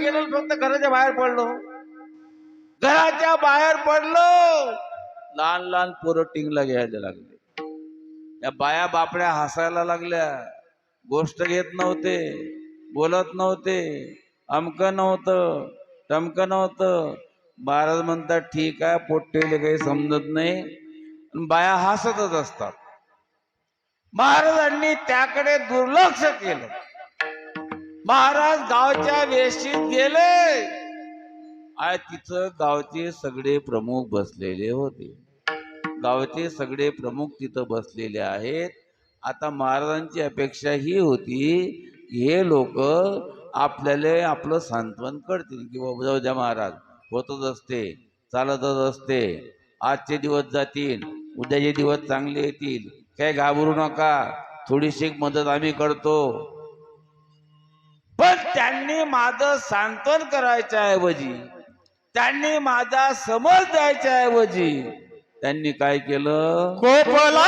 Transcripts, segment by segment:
गेलो फक्त घराच्या बाहेर पडलो. घराच्या बाहेर पडलो. लहान लहान पोरं टिंगला घ्यायला लागले. या बाया बापड्या हसायला लागल्या. गोष्ट घेत नव्हते बोलत नव्हते. अमक नव्हतं टमक नव्हतं. महाराज म्हणतात ठीक आहे पोट्टेले काही समजत नाही. पण बाया हसतच असतात. महाराजांनी त्याकडे दुर्लक्ष केलं. महाराज गावच्या वेशीत गेले. आय तिथं गावचे सगळे प्रमुख बसलेले होते. गावचे सगळे प्रमुख तिथं बसलेले आहेत. आता महाराजांची अपेक्षा ही होती हे लोक आपल्याला आपलं सांत्वन करतील की बाबा जाऊ द्या महाराज होतच असते चालतच असते आजचे दिवस जातील उद्याचे दिवस चांगले येतील काय घाबरू नका थोडीशी मदत आम्ही करतो. त्यांनी माझं सांत्वन करायच्या ऐवजी त्यांनी माझा समज द्यायच्या ऐवजी त्यांनी काय केलं? कोपला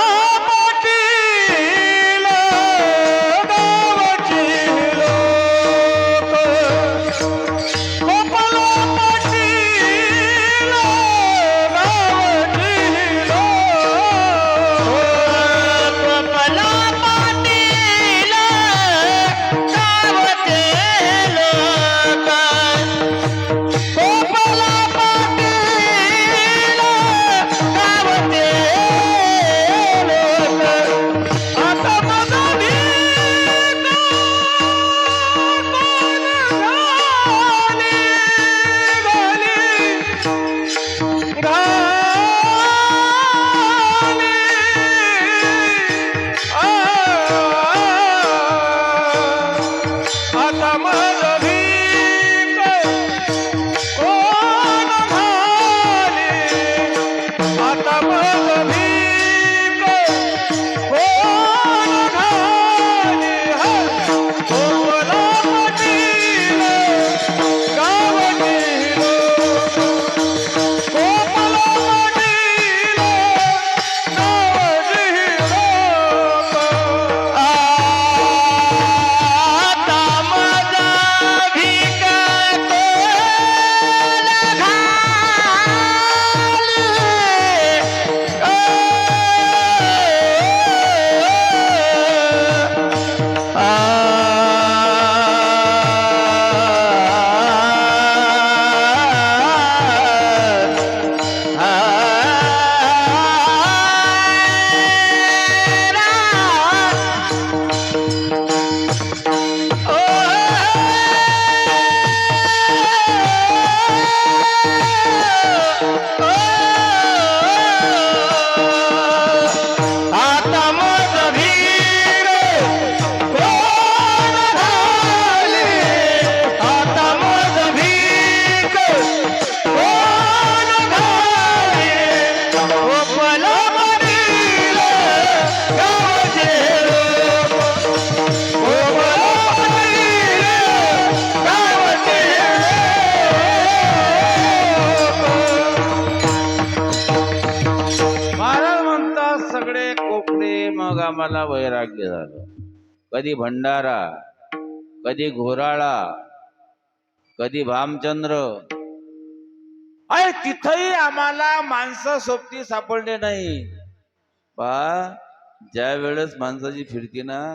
सगळे कोपडे मग आम्हाला वैराग्य झालं. कधी भंडारा कधी घोराळा कधी भामचंद्र. अरे तिथंही आम्हाला माणसं सोबती सापडले नाही पा ज्या वेळेस माणसाची फिरती ना